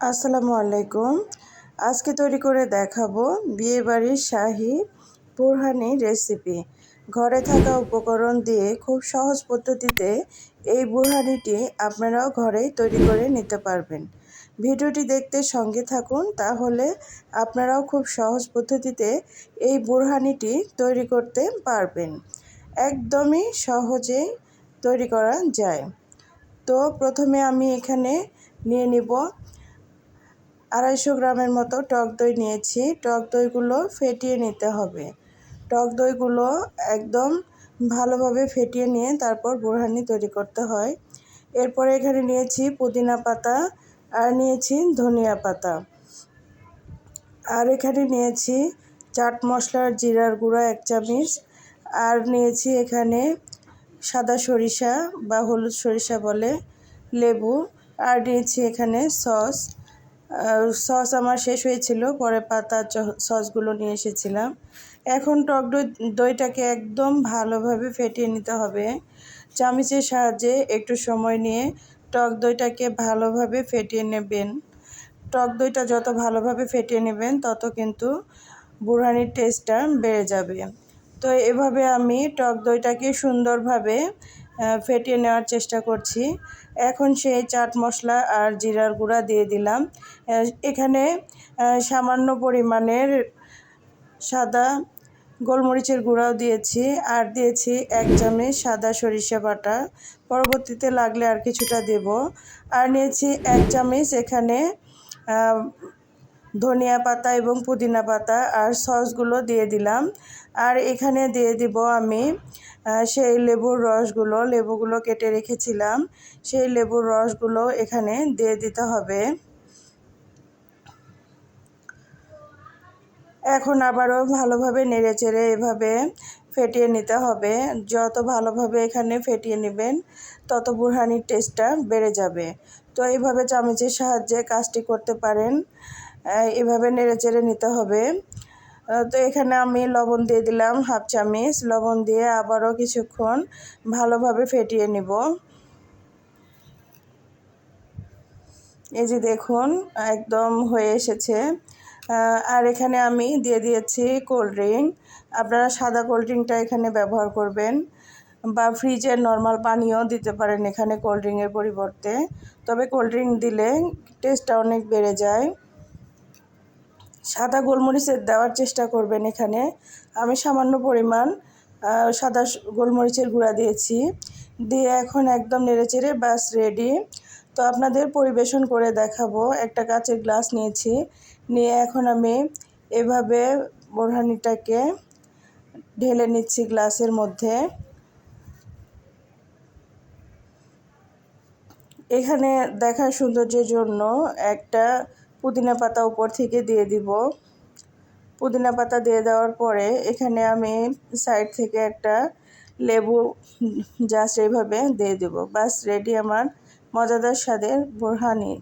আসসালামু আলাইকুম। আজকে তৈরি করে দেখাবো বিয়েবাড়ির শাহি বুরহানি রেসিপি। ঘরে থাকা উপকরণ দিয়ে খুব সহজ পদ্ধতিতে এই বুরহানিটি আপনারাও ঘরেই তৈরি করে নিতে পারবেন। ভিডিওটি দেখতে সঙ্গে থাকুন, তাহলে আপনারাও খুব সহজ পদ্ধতিতে এই বুরহানিটি তৈরি করতে পারবেন। একদমই সহজেই তৈরি করা যায়। তো প্রথমে আমি এখানে নিয়ে নিব আড়াইশো গ্রামের মতো টক দই নিয়েছি। টক দইগুলো ফেটিয়ে নিতে হবে। টক দইগুলো একদম ভালোভাবে ফেটিয়ে নিয়ে তারপর বুরহানি তৈরি করতে হয়। এরপরে এখানে নিয়েছি পুদিনা পাতা আর নিয়েছি ধনিয়া পাতা। আর এখানে নিয়েছি চাট মশলার জিরার গুঁড়া এক চামচ। আর নিয়েছি এখানে সাদা সরিষা বা হলুদ সরিষা বলে লেবু। আর নিয়েছি এখানে সস। সস আমার শেষ হয়েছিল, পরে পাতা সসগুলো নিয়ে এসেছিলাম। এখন টক দই, দইটাকে একদম ভালোভাবে ফেটিয়ে নিতে হবে। চামিচের সাহায্যে একটু সময় নিয়ে টক দইটাকে ভালোভাবে ফেটিয়ে নেবেন। টক দইটা যত ভালোভাবে ফেটিয়ে নেবেন, তত কিন্তু বুড়ানির টেস্টটা বেড়ে যাবে। তো এভাবে আমি টক দইটাকে সুন্দরভাবে ফেটিয়ে নেওয়ার চেষ্টা করছি। এখন সেই চাট মশলা আর জিরার গুঁড়া দিয়ে দিলাম। এখানে সামান্য পরিমাণের সাদা গোলমরিচের গুঁড়াও দিয়েছি আর দিয়েছি এক চামচ সাদা সরিষা বাটা। পরবর্তীতে লাগলে আর কিছুটা দেব। আর নিয়েছি এক চামচ এখানে ধনিয়া পাতা এবং পুদিনা পাতা আর সসগুলো দিয়ে দিলাম। আর এখানে দিয়ে দিব আমি সেই লেবুর রসগুলো। লেবুগুলো কেটে রেখেছিলাম। সেই লেবুর রসগুলো এখানে দিয়ে দিতে হবে। এখন আবারও ভালোভাবে নেড়ে চেড়ে এভাবে ফেটিয়ে নিতে হবে। যত ভালোভাবে এখানে ফেটিয়ে নেবেন, তত বুরহানির টেস্টটা বেড়ে যাবে। তো এইভাবে চামচের সাহায্যে কাজটি করতে পারেন। এভাবে নেড়ে চেড়ে নিতে হবে। তো এখানে আমি লবণ দিয়ে দিলাম হাফ চামচ। লবণ দিয়ে আবারও কিছুক্ষণ ভালোভাবে ফেটিয়ে নিব। এই যে দেখুন, একদম হয়ে এসেছে। আর এখানে আমি দিয়ে দিয়েছি কোল্ড ড্রিঙ্ক। আপনারা সাদা কোল্ড ড্রিঙ্কটা এখানে ব্যবহার করবেন বা ফ্রিজের নর্মাল পানিও দিতে পারেন এখানে কোল্ড ড্রিঙ্কের পরিবর্তে। তবে কোল্ড ড্রিঙ্ক দিলে টেস্টটা অনেক বেড়ে যায়। সাদা গোলমরিচের দেওয়ার চেষ্টা করবেন এখানে। আমি সামান্য পরিমাণ সাদা গোলমরিচের গুঁড়া দিয়েছি। দিয়ে এখন একদম নেড়েচেড়ে বাস রেডি তো আপনাদের পরিবেশন করে দেখাবো। একটা কাচের গ্লাস নিয়েছি। নিয়ে এখন আমি এভাবে বোরহানিটাকে ঢেলে নিচ্ছি গ্লাসের মধ্যে। এখানে দেখার সৌন্দর্যের জন্য একটা পুদিনা পাতা উপর থেকে দিয়ে দিব। পুদিনা পাতা দিয়ে দেওয়ার পরে এখানে আমি সাইড থেকে একটা লেবু জাস্ট এইভাবে দিয়ে দেবো। বাস রেডি আমার মজাদার স্বাদের বোরহানি।